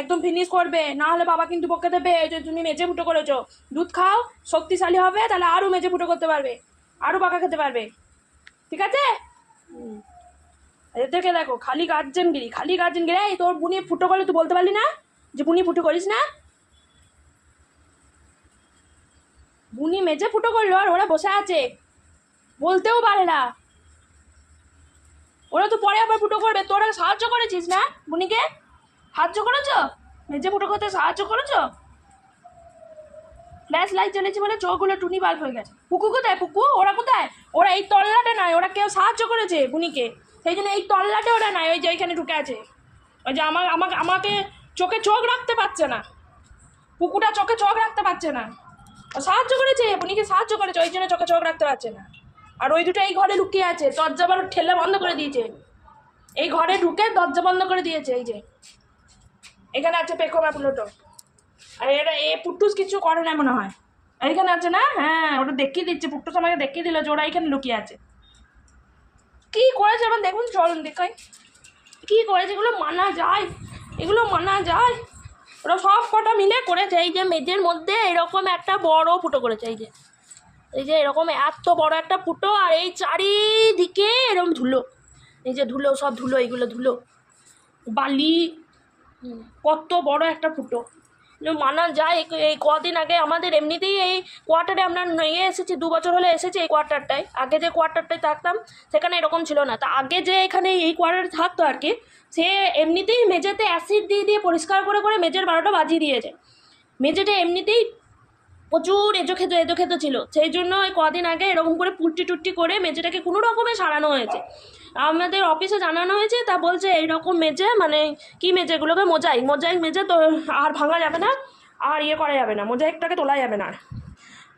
একদম ফিনিশ করবে। না হলে বাবা কিন্তু বকে দেবে যে তুমি মেজে ফুটো করেছ। দুধ খাও, শক্তিশালী হবে, তাহলে আরও মেজে ফুটো করতে পারবে। আরও পাকা খেতে পারবে। ঠিক আছে? থেকে দেখো, খালি গার্জেনগিরি খালি গার্জেনগিরি। এই তোর বুনি ফুটো করলে তুই বলতে পারলি না? যে বুনি ফুটো করিস না? বুনি মেজে ফুটো করল আর ওরা বসে আছে। বলতেও পারে না। ওরা তো পরে আবার ফুটো করবে। তোরা সাহায্য করেছিস না বুনিকে? সাহায্য করেছ? মেজে ফুটো করতে সাহায্য করেছ? ফ্ল্যাশ লাইট জ্বলেছে বলে চোখগুলো টুনি বাল্ব হয়ে গেছে। পুকু কোথায়, পুকু? ওরা কোথায়? ওরা এই তল্লাটে নয়, ওরা কেউ সাহায্য করেছে বুনিকে। সেই জন্য এই তল্লাটে ওরা নয়, ওই যে ওইখানে ঢুকে আছে। ওই যে আমার আমাকে আমাকে চোখে চোখ রাখতে পারছে না। পুকুটা চোখে চোখ রাখতে পারছে না। ও সাহায্য করেছে, বুনিকে সাহায্য করেছে, ওই জন্য চোখে চোখ রাখতে পারছে না। আর ওই দুটো এই ঘরে লুকিয়ে আছে, দরজা আবার ঠেলে বন্ধ করে দিয়েছে। এই ঘরে ঢুকে দরজা বন্ধ করে দিয়েছে, এই যে। এখানে আছে পেকোমা প্লুটো। আর এটা এ পুট্টুস কিছু করে না মনে হয়। এখানে আছে না? হ্যাঁ ওটা দেখিয়ে দিচ্ছে। পুট্টুস আমাকে দেখিয়ে দিল যে ওরা এখানে লুকিয়ে আছে। কি করেছে এবার দেখুন, চলুন দেখাই। কি করেছে? এগুলো মানা যায়। এগুলো মানা যায়। ওরা সব কটা মিলে করেছে। এই যে মেঝের মধ্যে এরকম একটা বড় ফুটো করেছে। এই যে এই যে এরকম এত বড় একটা ফুটো আর এই চারিদিকে এরকম ধুলো। এই যে ধুলো, সব ধুলো, এইগুলো ধুলো। বালি কত বড় একটা ফুটো। মানা যায়, এই- কদিন আগে আমাদের এমনিতেই এই কোয়ার্টারে আমরা নিয়ে এসেছি, দু বছর হলে এসেছি এই কোয়ার্টারটায় আগে যে কোয়ার্টারটায় থাকতাম, সেখানে এরকম ছিল না। তা আগে যে এখানে এই কোয়ার্টারে থাকতো আর কি, সে এমনিতেই মেঝেতে অ্যাসিড দিয়ে দিয়ে পরিষ্কার করে করে মেঝের বারোটা বাজিয়ে দিয়েছে। মেঝেটা এমনিতেই প্রচুর এজো খেতো এজো খেতো ছিল। সেই জন্য ওই কদিন আগে এরকম করে পুট্টি টুট্টি করে মেঝেটাকে কোনো রকমে সারানো হয়েছে। আমাদের অফিসে জানানো হয়েছে, তা বলছে এইরকম মেঝে মানে কি মেঝেগুলোকে মোজাইক। মোজাইক মেঝে তো আর ভাঙা যাবে না, আর ইয়ে করা যাবে না। মোজাইকটাকে তোলা যাবে না।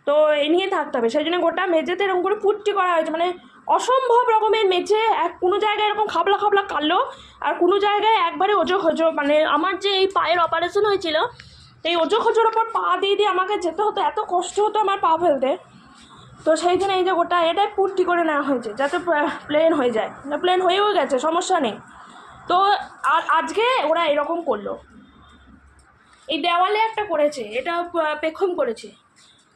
তো এই নিয়ে থাকতে হবে। সেই জন্য গোটা মেঝেতে এরকম করে পুট্টি করা হয়েছে। মানে অসম্ভব রকমের মেঝে। এক কোনো জায়গায় এরকম খাবলা খাবলা কালো, আর কোনো জায়গায় একবারে ওজো খোঁজো মানে আমার যে এই পায়ের অপারেশন হয়েছিল এই ওজো খোঁজোর ওপর পা দিয়ে দিয়ে আমাকে যেতে হতো, এত কষ্ট হতো আমার পা ফেলতে। তো সেই জন্য এই যে গোটা এটাই পুট্টি করে নেওয়া হয়েছে, যাতে প্লেন হয়ে যায়। প্লেন হয়েও গেছে, সমস্যা নেই। তো আর আজকে ওরা এরকম করল। এই দেওয়ালে একটা করেছে, এটা প- পেখম করেছে।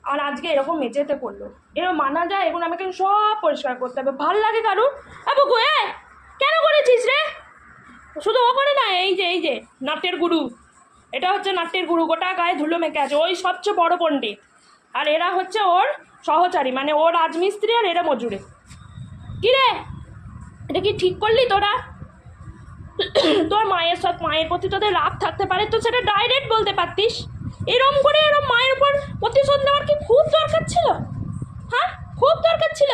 আর আজকে এরকম মেঝেতে করল। এরকম মানা যায়, এগুলো আমাকে সব পরিষ্কার করতে হবে। ভালো লাগে কারু? আবু গোয়ে কেন করেছিস রে? শুধু ও করে না, এই যে এই যে নাট্যের গুরু। এটা হচ্ছে নাট্যের গুরু, গোটা গায়ে ধুলো মেখে আছে, ওই সবচেয়ে বড় পণ্ডিত। আর এরা হচ্ছে ওর সহচারী মানে ও রাজমিস্ত্রি আর এরা মজুরে। কি রে এটা কি ঠিক করলি তোরা? তোর মায়ের সব মায়ের প্রতি তোদের রাগ থাকতে পারে, তো সেটা ডাইরেক্ট বলতে পারতিস। এরম করে এরম মায়ের উপর প্রতিশোধ নেওয়ার কি খুব দরকার ছিল? হ্যাঁ? খুব দরকার ছিল?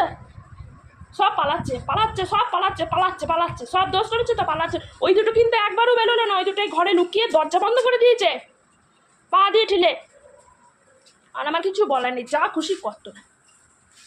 সব পালাচ্ছে পালাচ্ছে, সব পালাচ্ছে পালাচ্ছে পালাচ্ছে, সব দোষ করেছে তো পালাচ্ছে। ওই দুটো কিন্তু একবারও বেরোলো না, ওই দুটোই ঘরে লুকিয়ে দরজা বন্ধ করে দিয়েছে। পা দিয়ে ঠেলে। আর আমার কিছু বলার নেই, যা খুশি করতো না